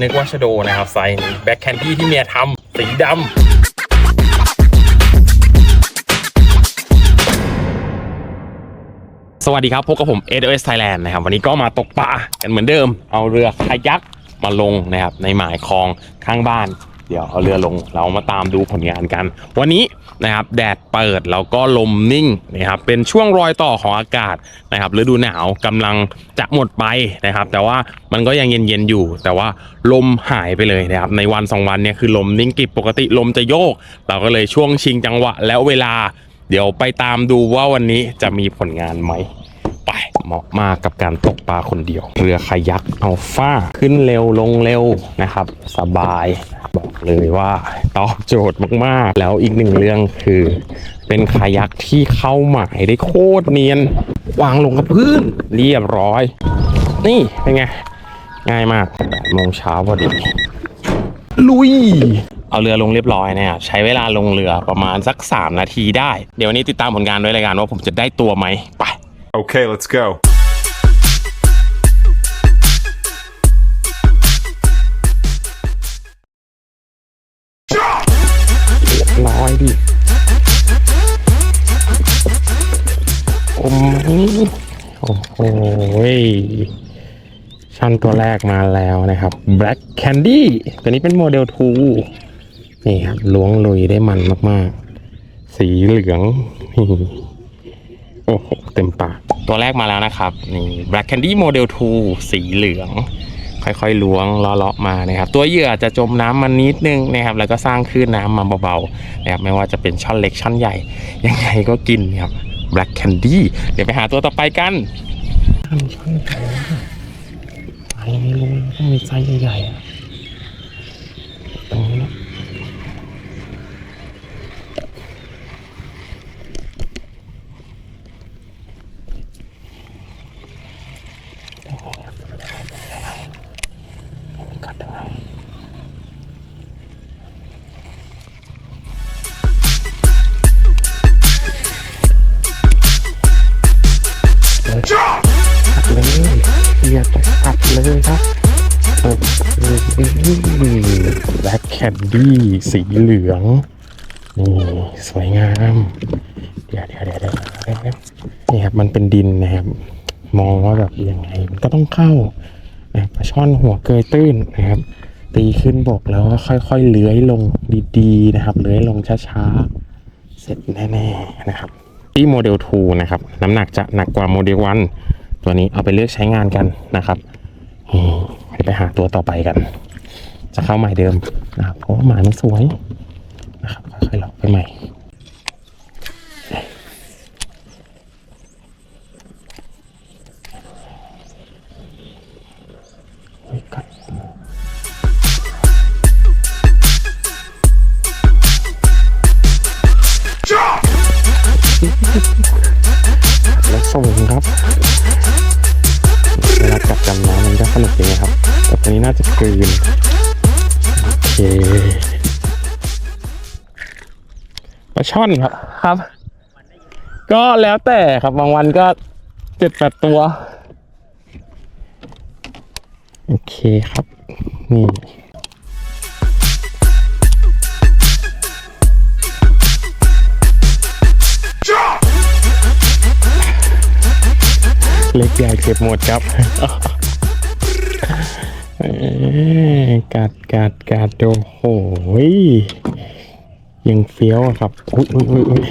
นึกว่าชโดนะครับไซส์นี้แบ็คแคนดี้ที่เมียทำสีดำสวัสดีครับ พบกับผม AWS Thailand นะครับ วันนี้ก็มาตกปลากันเหมือนเดิม เอาเรือคายักมาลงนะครับ ในหมายคลองข้างบ้าน เดี๋ยวเอาเรือลงเรามาตามดูผลงานกัน วันนี้นะครับแดดเปิดแล้วก็ลมนิ่งนะครับเป็นช่วงรอยต่อของอากาศนะครับฤดูหนาวกำลังจะหมดไปนะครับ แต่ว่ามันก็ยังเย็นๆอยู่ แต่ว่าลมหายไปเลยนะครับในวันสองวันเนี่ยคือลมนิ่งกิบปกติลมจะโยก เราก็เลยช่วงชิงจังหวะแล้วเวลา เดี๋ยวไปตามดูว่าวันนี้จะมีผลงานไหม ไป เหมาะมากกับการตกปลาคนเดียว เรือคายักเอัลฟาขึ้นเร็วลงเร็วนะครับ สบายบอกเลยว่าตอบโจทย์มากๆ แล้วอีกหนึ่งเรื่องคือเป็นคายักที่เข้าหมายได้โคตรเนียน วางลงกับพื้นเรียบร้อย นี่เป็นไง ง่ายมาก8โมงเช้าพอดี ลุย เอาเรือลงเรียบร้อยนะครับใช้เวลาลงเรือประมาณสัก 3 นาทีได้ เดี๋ยววันนี้ติดตามผลงานด้วยรายการว่าผมจะได้ตัวไหมไป Okay, let's go. ร้อยดิโอ้โอ้โหชั้นตัวแรกมาแล้วนะครับ Black Candy ตัวนี้เป็นโมเดล2นี่ครับล้วงลุยได้มันมาก ๆ สีเหลือง โอ้โห เต็มปาก ตัวแรกมาแล้วนะครับ นี่ Black Candy Model 2 สีเหลือง ค่อยๆล้วงเลาะๆมานะครับ ตัวเหยื่อจะจมน้ำมานิดนึงนะครับ แล้วก็สร้างคลื่นน้ำมาเบาๆนะครับ ไม่ว่าจะเป็นช่อนเล็กช่อนใหญ่ ยังไงก็กินครับ Black Candy เดี๋ยวไปหาตัวต่อไปกันช่อนใหญ่ไม่รู้ต้องมีไซส์ใหญ่ๆ เลยครับแบล็คแคนดี้สีเหลืองนี่สวยงาม เดี๋ยวเดี๋ยวเดี๋ยวเดี๋ยวนี่ครับมันเป็นดินนะครับ มองว่าแบบยังไงมันก็ต้องเข้านะปลาช่อนหัวเกยตื้นนะครับ ตีขึ้นบกแล้วก็ค่อยๆเลื้อยลงดีๆนะครับเลื้อยลงช้าๆ เสร็จแน่ๆนะครับ ที่โมเดล2นะครับ น้ำหนักจะหนักกว่าโมเดล1ตัวนี้เอาไปเลือกใช้งานกันนะครับ ไปหาตัวต่อไปกัน จะเข้าใหม่เดิมนะครับเพราะว่าหมามันสวยนะครับค่อยๆหลอกไปใหม่กัดแล้วส่งครับ เวลาจับจำน้ำมันก็สนุกดีนะครับ แต่ตัวนี้น่าจะกลืนโอเคปลาช่อนครับครับ ก็แล้วแต่ครับบางวันก็เจ็ดแปดตัว โอเคครับ นี่ เล็กใหญ่เก็บหมดครับกัดกัดกัดโอ้โหยังเฟี้ยวอะครับอุ้ยอุ้ยอุ้ย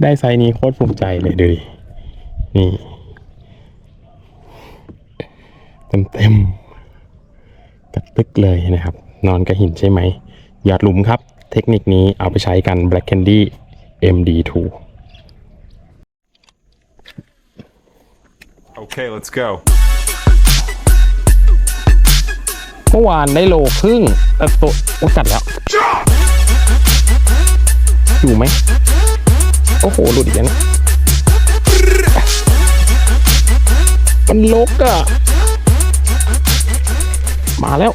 ได้ไซนี้โคตรภูมิใจเลยดูดินี่เต็มเต็มกัดตึกเลยนะครับ นอนกระหินใช่ไหมหยอดหลุมครับ เทคนิคนี้เอาไปใช้กัน Black Candy MD2 Okay, let's go. เมื่อวานได้โลครึ่งแต่ตัวโอ้กัดแล้ว อยู่ไหม โอ้โห หลุดอีกแล้วนะมันลกอะมาแล้ว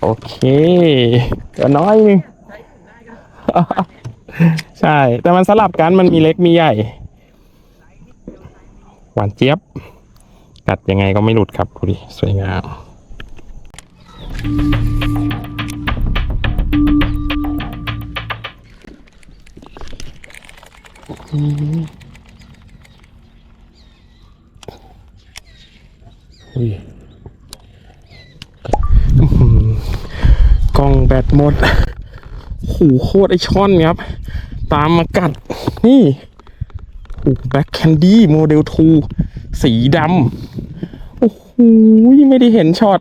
โอเคเดี๋ยวน้อยนึง ใช่ แต่มันสลับกันมันมีเล็กมีใหญ่ หวานเจี๊ยบ กัดยังไงก็ไม่หลุดครับดูดิสวยงามอุ้กล้องแบตหมดหูโคตรไอช่อนครับ ตามมากัด นี่ แบล็คแคนดี้โมเดล2สีดำโอ้โหไม่ได้เห็นช็อต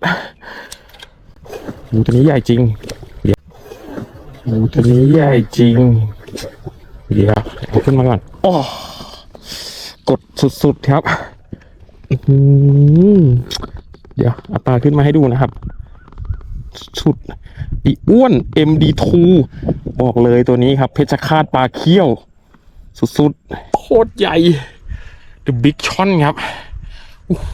โอ้ตัวนี้ใหญ่จริงโอ้ตัวนี้ใหญ่จริง เดี๋ยวเอาขึ้นมาก่อนอ๋อกดสุดๆครับเดี๋ยวเอาปลาขึ้นมาให้ดูนะครับสุดอีอ้วน MD2 บอกเลยตัวนี้ครับ เพชรคาตปลาเขี้ยว สุดๆ โคตรใหญ่ The Big Chon ครับ โอ้โห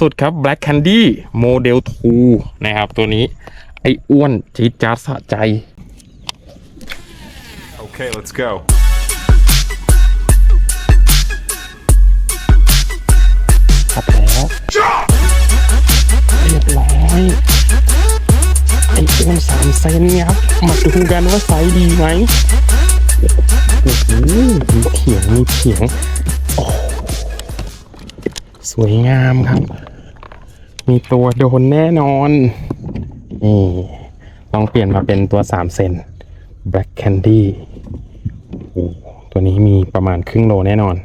สุดๆ ครับ Black Candy Model 2 นะครับ ตัวนี้ ไอ้อ้วนจี๊ดจ๊าดสะใจ Okay, let's go. ครับแล้ว เซนครับมาดูกันว่าไซส์ดีไหมโอ้โหมีเขียงมีเขียงโอ้สวยงามครับ มีตัวโดนแน่นอนนี่ลองเปลี่ยนมาเป็นตัวสามเซน Black Candy โอ้ตัวนี้มีประมาณครึ่งโลแน่นอน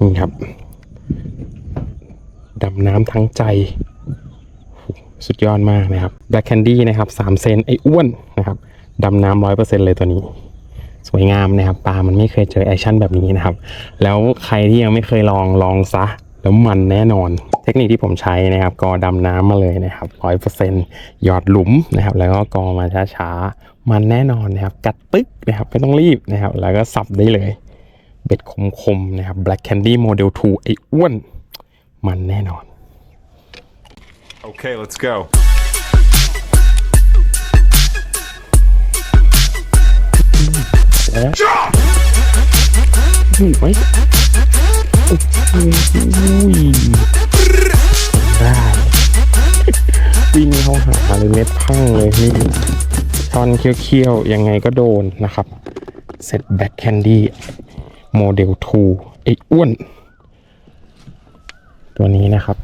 นี่ครับ ดำน้ำทั้งใจ สุดยอดมากนะครับ Black Candy นะครับ3เซนไอ้อ้วนนะครับดำน้ำร้อยเปอร์เซ็นต์เลยตัวนี้ สวยงามนะครับปลามันไม่เคยเจอแอคชั่นแบบนี้นะครับ แล้วใครที่ยังไม่เคยลองลองซะแล้วมันแน่นอน เทคนิคที่ผมใช้นะครับกอดำน้ำมาเลยนะครับร้อยเปอร์เซ็นต์หยอดหลุมนะครับ แล้วก็กอมาช้าๆ มันแน่นอนนะครับ กัดปึ๊กนะครับไม่ต้องรีบนะครับ แล้วก็สับได้เลย เบ็ดคมๆนะครับ Black Candy Model 2 ไอ้อ้วน มันแน่นอน Okay, let's go. แล้วอยู่ไหมโอ้โหได้วิ่งเข้าหาเลยเม็ดพังเลยนี่ตอนเคี้ยวๆ ยังไงก็โดนนะครับ เสร็จแบ็คแคนดี้โมเดล2ไอ้อ้วน ตัวนี้นะครับ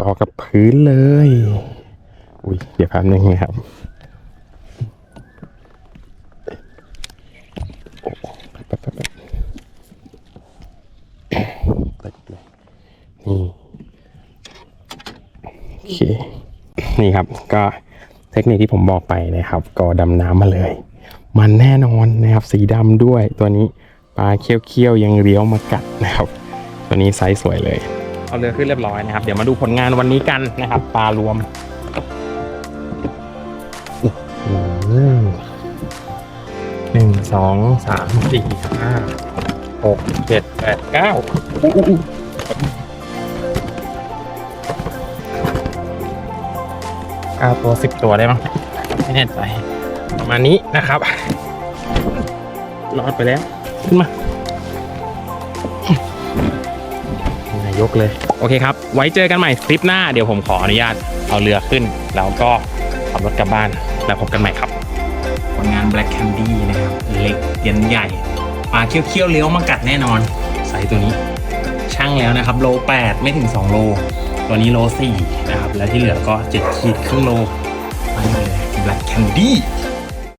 ต่อกับพื้นเลย อุ้ยเดี๋ยวแป๊บนึงนะครับแป๊บแป๊บแป๊บตึกเลยนี่โอเคนี่ครับ ก็เทคนิคที่ผมบอกไปนะครับ ก็ดำน้ำมาเลย มันแน่นอนนะครับ สีดำด้วยตัวนี้ปลาเคี้ยวๆยังเลี้ยวมากัดนะครับ ตัวนี้ไซส์สวยเลย เอาเรือขึ้นเรียบร้อยนะครับ เดี๋ยวมาดูผลงานวันนี้กันนะครับ ปลารวมหนึ่งสองสามสี่ห้าหกเจ็ดแปดเก้าอู้เก้าตัวสิบตัวได้มั้งไม่แน่ใจประมาณนี้นะครับรอดไปแล้ว ขึ้นมา ยกเลย โอเคครับ ไว้เจอกันใหม่คลิปหน้า เดี๋ยวผมขออนุญาตเอาเรือขึ้น แล้วก็ขับรถกลับบ้าน แล้วพบกันใหม่ครับ ผลงาน Black Candy นะครับ เล็กยันใหญ่ ปลาเคี้ยวๆเลี้ยวมากัดแน่นอน ใส่ตัวนี้ ช่างแล้วนะครับ โล 8 ไม่ถึง 2 โล ตัวนี้โล 4 นะครับ แล้วที่เหลือก็ 7 ขีดครึ่งโลไปเลย Black Candy